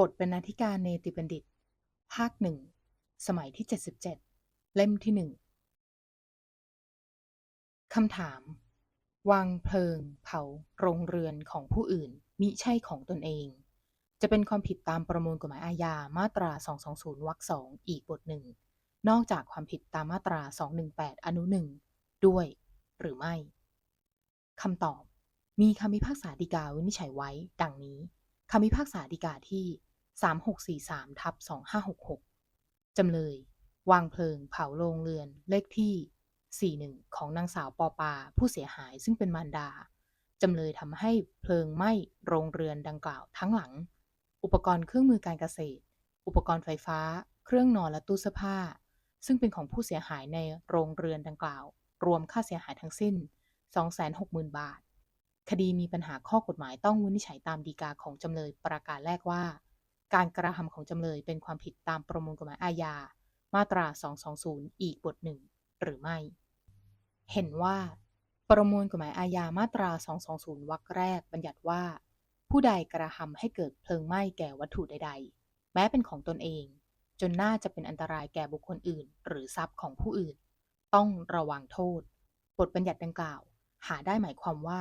บทบรรณาธิการเนติบัณฑิต ภาคหนึ่ง สมัยที่ 77 เล่มที่หนึ่งคำถาม วางเพลิง เผา โรงเรือนของผู้อื่น มิใช่ของตนเอง จะเป็นความผิดตามประมวลกฎหมายอาญามาตรา 220 วรรคสองอีกบทหนึ่ง นอกจากความผิดตามมาตรา 218 อนุหนึ่งด้วย หรือไม่คำตอบ มีคำพิพากษาฎีกาวินิจฉัยไว้ ดังนี้ คำพิพากษาฎีกาที่ 3643ทับ2566 จำเลย วางเพลิงเผาโรงเรือนเลขที่ 41 ของนางสาวปอปา ผู้เสียหายซึ่งเป็นมารดา จำเลยทำให้เพลิงไหม้โรงเรือนดังกล่าวทั้งหลัง อุปกรณ์เครื่องมือการเกษตร อุปกรณ์ไฟฟ้า เครื่องนอนและตู้เสื้อผ้า ซึ่งเป็นของผู้เสียหายในโรงเรือนดังกล่าว รวมค่าเสียหายทั้งสิ้น 260,000 บาท คดีมีปัญหาข้อกฎหมายต้องวินิจฉัยตามฎีกาของจำเลยประการแรกว่า การกระทำของจำเลยเป็นความผิดตามประมวลกฎหมายอาญา มาตรา 220 อีกบทหนึ่งหรือไม่ เห็นว่า ประมวลกฎหมายอาญามาตรา 220 วรรคแรกบัญญัติว่า ผู้ใดกระทำให้เกิดเพลิงไหม้แก่วัตถุใด ๆ แม้เป็นของตนเอง จนน่าจะเป็นอันตรายแก่บุคคลอื่น หรือทรัพย์ของผู้อื่น ต้องระวังโทษ บทบัญญัติดังกล่าว หาได้หมายความว่า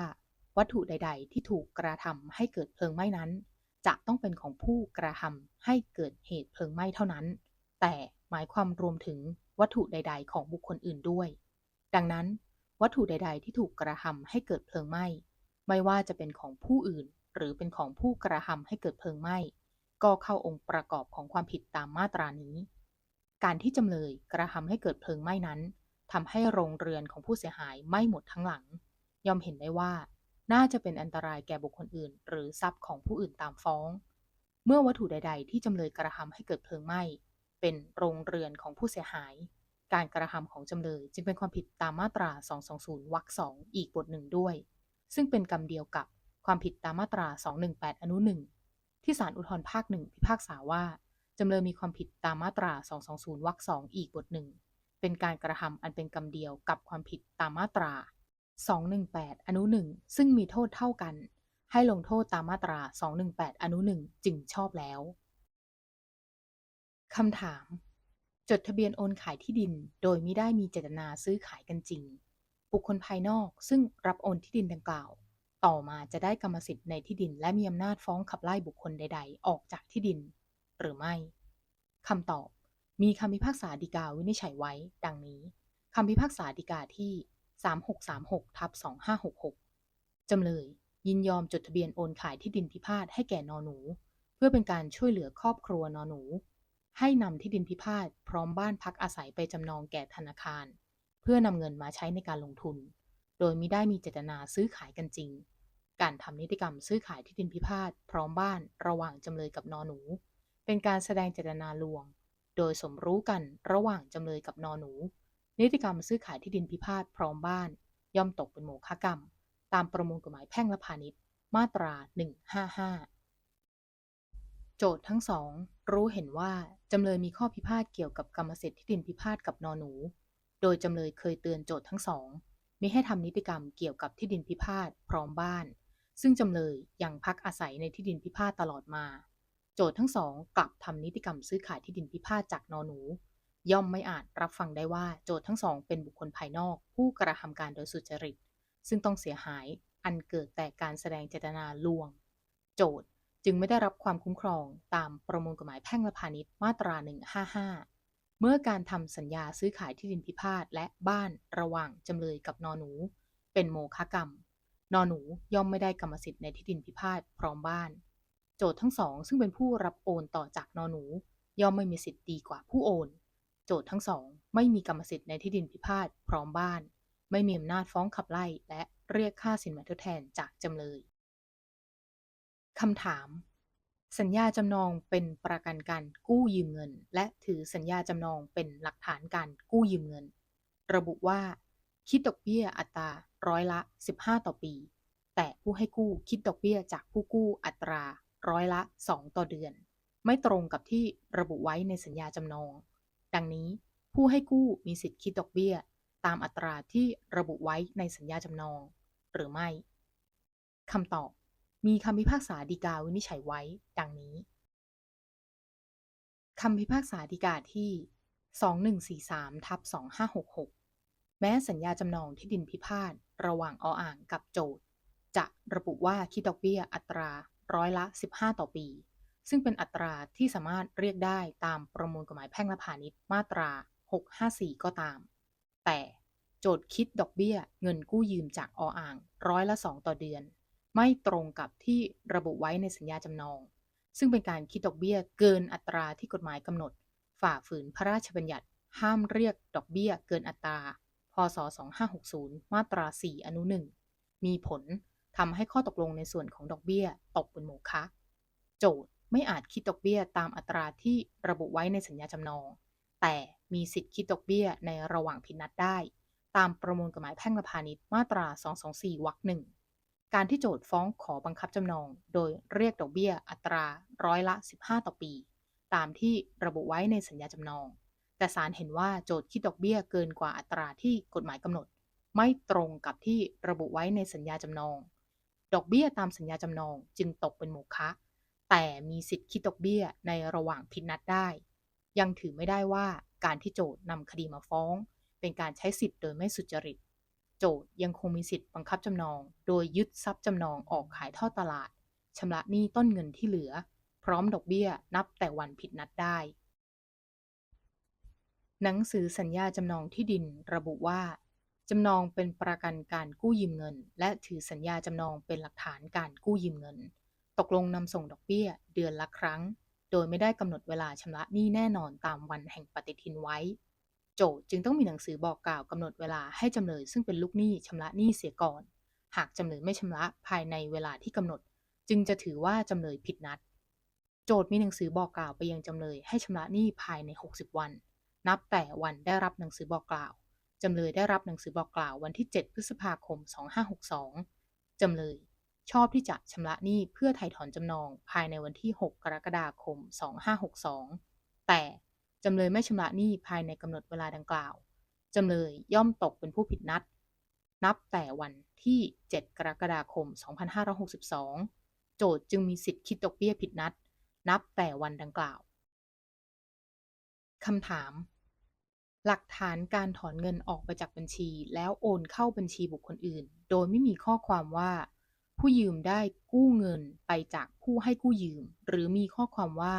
วัตถุใด ๆ ที่ถูกกระทำให้เกิดเพลิงไหม้นั้น จะต้องเป็นของผู้กระทำให้เกิดเหตุเพลิงไหม้เท่านั้น แต่หมายความรวมถึงวัตถุใด ๆ ของบุคคลอื่นด้วย ดังนั้น วัตถุใด ๆ ที่ถูกกระทำให้เกิดเพลิงไหม้ไม่ว่าจะเป็นของผู้อื่น หรือเป็นของผู้กระทำให้เกิดเพลิงไหม้ก็เข้าองค์ประกอบของความผิดตามมาตรานี้ การที่จำเลยกระทำให้เกิดเพลิงไหม้นั้นทำให้โรงเรือนของผู้เสียหายไหม้หมดทั้งหลัง ย่อมเห็นได้ว่า น่าจะเป็นอันตรายแก่บุคคลอื่น หรือทรัพย์ของผู้อื่นตามฟ้อง เมื่อวัตถุใด ๆ ที่จำเลยกระทำให้เกิดเพลิงไหม้เป็นโรงเรือนของผู้เสียหาย การกระทำของจำเลยจึงเป็นความผิดตามมาตรา 220 วรรคสองอีกบทหนึ่งด้วย ซึ่งเป็นกรรมเดียวกับความผิดตามมาตรา 218 อนุหนึ่งที่ศาลอุทธรภาคหนึ่งพิพากษาว่าจำเลยมีความผิดตามมาตรา 220 วรรคสองอีกบทหนึ่งเป็นการกระทำอันเป็นกรรมเดียวกับความผิดตามมาตรา 218 อนุหนึ่งซึ่งมีโทษเท่ากัน ให้ลงโทษตามมาตรา 218 อนุหนึ่งจึงชอบแล้วคำถาม จดทะเบียนโอนขายที่ดิน โดยไม่ได้มีเจตนาซื้อขายกันจริง บุคคลภายนอกซึ่งรับโอนที่ดินดังกล่าว ต่อมาจะได้กรรมสิทธิ์ในที่ดิน และมีอำนาจฟ้องขับไล่บุคคลใด ๆ ออกจากที่ดิน หรือไม่คำตอบ มีคำพิพากษาฎีกาวินิจฉัยไว้ ดังนี้คำพิพากษาฎีกาที่ 3636ทับ2566 จำเลย ยินยอมจดทะเบียนโอนขายที่ดินพิพาทให้แก่นอหนู เพื่อเป็นการช่วยเหลือครอบครัวนอหนู ให้นำที่ดินพิพาทพร้อมบ้านพักอาศัยไปจำนองแก่ธนาคาร เพื่อนำเงินมาใช้ในการลงทุน โดยมิได้มีเจตนาซื้อขายกันจริง การทำนิติกรรมซื้อขายที่ดินพิพาทพร้อมบ้านระหว่างจำเลยกับนอหนู เป็นการแสดงเจตนาลวง โดยสมรู้กันระหว่างจำเลยกับนอหนู นิติกรรมซื้อขายที่ดินพิพาทพร้อมบ้าน ย่อมตกเป็นโมฆะกรรม ตามประมวลกฎหมายแพ่งและพาณิชย์ มาตรา 155 โจทย์ทั้งสอง รู้เห็นว่าจำเลยมีข้อพิพาทเกี่ยวกับกรรมสิทธิ์ที่ดินพิพาทกับนอหนู โดยจำเลยเคยเตือนโจทย์ทั้งสองมิให้ทำนิติกรรมเกี่ยวกับที่ดินพิพาทพร้อมบ้าน ซึ่งจำเลยยังพักอาศัยในที่ดินพิพาทตลอดมา โจทย์ทั้งสองกลับทำนิติกรรมซื้อขายที่ดินพิพาทจากนอหนู ย่อมไม่อาจรับฟังได้ว่าโจทย์ทั้งสองเป็นบุคคลภายนอก ผู้กระทำการโดยสุจริต ซึ่งต้องเสียหายอันเกิดแต่การแสดงเจตนาลวง โจทย์จึงไม่ได้รับความคุ้มครองตามประมวลกฎหมายแพ่งและพาณิชย์มาตรา 155 เมื่อการทำสัญญาซื้อขายที่ดินพิพาทและบ้านระหว่างจำเลยกับนอหนู เป็นโมฆะกรรม นอหนูย่อมไม่ได้กรรมสิทธิ์ในที่ดินพิพาทพร้อมบ้าน โจทย์ทั้งสอง ซึ่งเป็นผู้รับโอนต่อจากนอหนู ย่อมไม่มีสิทธิ์ดีกว่าผู้โอน โจทย์ทั้งสอง ไม่มีกรรมสิทธิ์ในที่ดินพิพาทพร้อมบ้าน ไม่มีอำนาจฟ้องขับไล่และเรียกค่าสินไหมทดแทนจากจำเลยคำถาม สัญญาจำนองเป็นประกันการกู้ยืมเงิน และถือสัญญาจำนองเป็นหลักฐานการกู้ยืมเงิน ระบุว่า คิดดอกเบี้ยอัตราร้อยละ 15 ต่อปี แต่ผู้ให้กู้คิดดอกเบี้ยจากผู้กู้อัตราร้อยละ 2 ต่อเดือน ไม่ตรงกับที่ระบุไว้ในสัญญาจำนอง ดังนี้ผู้ให้กู้มีสิทธิ์คิดดอกเบี้ย ตามอัตราที่ระบุไว้ในสัญญาจำนอง หรือไม่คำตอบ มีคำพิพากษาฎีกาวินิจฉัยไว้ ดังนี้คำพิพากษาฎีกาที่ 2143ทับ2566 แม้สัญญาจำนองที่ดินพิพาทระหว่างออ่างกับโจทย์จะระบุว่าคิดดอกเบี้ยอัตราร้อยละ 15 ต่อปี ซึ่งเป็นอัตราที่สามารถเรียกได้ตามประมวลกฎหมายแพ่งและพาณิชย์มาตรา 654 ก็ตาม แต่โจทย์คิดดอกเบี้ยเงินกู้ยืมจากออ่างร้อยละ 2 ต่อเดือน ไม่ตรงกับที่ระบุไว้ในสัญญาจำนอง ซึ่งเป็นการคิดดอกเบี้ยเกินอัตราที่กฎหมายกำหนด ฝ่าฝืนพระราชบัญญัติ ห้ามเรียกดอกเบี้ยเกินอัตรา พศ 2560 มาตรา 4 อนุ 1 มีผลทำให้ข้อตกลงในส่วนของดอกเบี้ยตกเป็นโมฆะโจทย์ ไม่อาจคิดดอกเบี้ยตามอัตราที่ระบุไว้ในสัญญาจำนอง แต่มีสิทธิคิดดอกเบี้ยในระหว่างผิดนัดได้ ตามประมวลกฎหมายแพ่งและพาณิชย์มาตรา 224 วรรคหนึ่งการที่โจทย์ฟ้องขอบังคับจำนอง โดยเรียกดอกเบี้ยอัตราร้อยละ 15 ต่อปี ตามที่ระบุไว้ในสัญญาจำนอง แต่ศาลเห็นว่าโจทย์คิดดอกเบี้ยเกินกว่าอัตราที่กฎหมายกำหนด ไม่ตรงกับที่ระบุไว้ในสัญญาจำนอง ดอกเบี้ยตามสัญญาจำนองจึงตกเป็นโมฆะ แต่มีสิทธิ์คิดดอกเบี้ยในระหว่างผิดนัดได้ ยังถือไม่ได้ว่าการที่โจทย์นำคดีมาฟ้อง เป็นการใช้สิทธิ์โดยไม่สุจริต โจทย์ยังคงมีสิทธิ์บังคับจำนอง โดยยึดทรัพย์จำนองออกขายท่อตลาดชำระหนี้ต้นเงินที่เหลือ พร้อมดอกเบี้ยนับแต่วันผิดนัดได้ หนังสือสัญญาจำนองที่ดินระบุว่าจำนองเป็นประกันการกู้ยืมเงิน และถือสัญญาจำนองเป็นหลักฐานการกู้ยืมเงิน ตกลงนำส่งดอกเบี้ย เดือนละครั้ง โดยไม่ได้กำหนดเวลาชำระหนี้แน่นอนตามวันแห่งปฏิทินไว้ โจทจึงต้องมีหนังสือบอกกล่าวกำหนดเวลาให้จำเลยซึ่งเป็นลูกหนี้ชำระหนี้เสียก่อน หากจำเลยไม่ชำระภายในเวลาที่กำหนด จึงจะถือว่าจำเลยผิดนัด โจทมีหนังสือบอกกล่าวไปยังจำเลยให้ชำระหนี้ภายใน 60 วัน นับแต่วันได้รับหนังสือบอกกล่าวจำเลยได้รับหนังสือบอกกล่าววันที่ 7 พฤษภาคม 2562 จำเลย ชอบที่จะชำระหนี้เพื่อไถ่ถอนจำนองภายในวันที่ 6 กรกฎาคม 2562 แต่จำเลยไม่ชำระหนี้ภายในกำหนดเวลาดังกล่าว จำเลยย่อมตกเป็นผู้ผิดนัด นับแต่วันที่ 7 กรกฎาคม 2562 โจทย์จึงมีสิทธิ์คิดดอกเบี้ยผิดนัด นับแต่วันดังกล่าว คำถาม หลักฐานการถอนเงินออกไปจากบัญชี แล้วโอนเข้าบัญชีบุคคลอื่น โดยไม่มีข้อความว่า ผู้ยืมได้กู้เงินไปจากผู้ให้กู้ยืม หรือมีข้อความว่า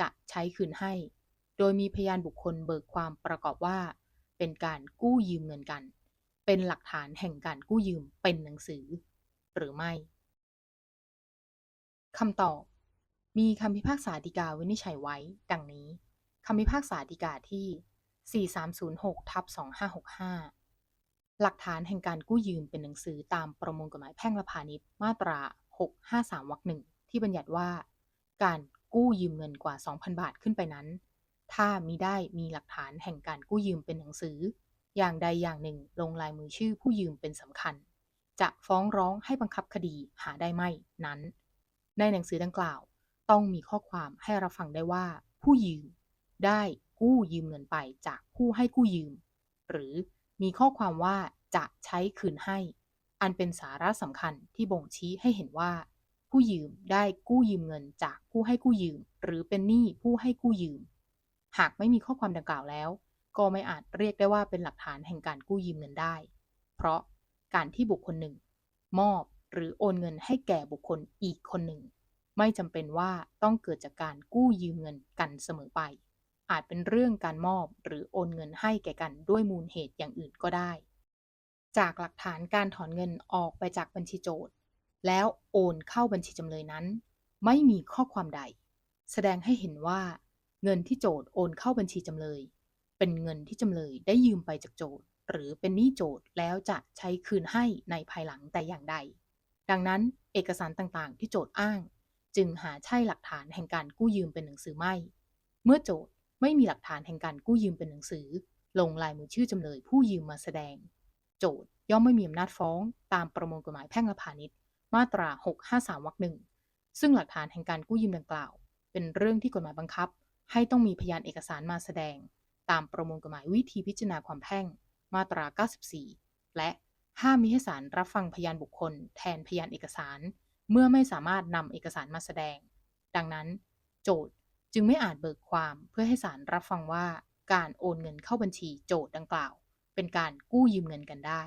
จะใช้คืนให้ โดยมีพยานบุคคลเบิกความประกอบว่า เป็นการกู้ยืมเงินกัน เป็นหลักฐานแห่งการกู้ยืมเป็นหนังสือ หรือไม่คำตอบ มีคำพิพากษาฎีกาวินิจฉัยไว้ ดังนี้คำพิพากษาฎีกาที่ 4306ทับ2565 หลักฐานแห่งการกู้ยืมเป็นหนังสือตามประมวลกฎหมายแพ่งและพาณิชย์มาตรา 653วรรคหนึ่งที่บัญญัติว่า การกู้ยืมเงินกว่า 2,000 บาทขึ้นไปนั้น ถ้ามิได้มีหลักฐานแห่งการกู้ยืมเป็นหนังสือ อย่างใดอย่างหนึ่งลงลายมือชื่อผู้ยืมเป็นสำคัญ จะฟ้องร้องให้บังคับคดีหาได้ไม่นั้น ในหนังสือดังกล่าว ต้องมีข้อความให้รับฟังได้ว่า ผู้ยืม ได้กู้ยืมเงินไปจากผู้ให้กู้ยืม หรือ มีข้อความว่าจะใช้คืนให้ อันเป็นสาระสำคัญที่บ่งชี้ให้เห็นว่า ผู้ยืมได้กู้ยืมเงินจากผู้ให้กู้ยืม หรือเป็นหนี้ผู้ให้กู้ยืม หากไม่มีข้อความดังกล่าวแล้ว ก็ไม่อาจเรียกได้ว่าเป็นหลักฐานแห่งการกู้ยืมเงินได้ เพราะการที่บุคคลหนึ่ง มอบหรือโอนเงินให้แก่บุคคลอีกคนหนึ่ง ไม่จำเป็นว่าต้องเกิดจากการกู้ยืมเงินกันเสมอไป อาจเป็นเรื่องการมอบหรือโอนเงินให้แก่กันด้วยมูลเหตุอย่างอื่นก็ได้ จากหลักฐานการถอนเงินออกไปจากบัญชีโจทย์ แล้วโอนเข้าบัญชีจำเลยนั้น ไม่มีข้อความใด แสดงให้เห็นว่า เงินที่โจทย์โอนเข้าบัญชีจำเลย เป็นเงินที่จำเลยได้ยืมไปจากโจทย์ หรือเป็นหนี้โจทย์แล้วจะใช้คืนให้ในภายหลังแต่อย่างใด ดังนั้นเอกสารต่างๆ ที่โจทย์อ้าง จึงหาใช่หลักฐานแห่งการกู้ยืมเป็นหนังสือไม่ เมื่อโจทย์ ไม่มีหลักฐานแห่งการกู้ยืมเป็นหนังสือ ลงลายมือชื่อจำเลยผู้ยืมมาแสดง โจทย์ย่อมไม่มีอำนาจฟ้อง ตามประมวลกฎหมายแพ่งและพาณิชย์ มาตรา 653 วรรคหนึ่ง ซึ่งหลักฐานแห่งการกู้ยืมดังกล่าว เป็นเรื่องที่กฎหมายบังคับ ให้ต้องมีพยานเอกสารมาแสดง ตามประมวลกฎหมายวิธีพิจารณาความแพ่ง มาตรา 94 และห้ามมิให้ศาลรับฟังพยานบุคคล แทนพยานเอกสาร เมื่อไม่สามารถนำเอกสารมาแสดง ดังนั้น โจทย์ จึงไม่อาจเบิกความเพื่อให้ศาลรับฟังว่า การโอนเงินเข้าบัญชีโจทย์ดังกล่าว เป็นการกู้ยืมเงินกันได้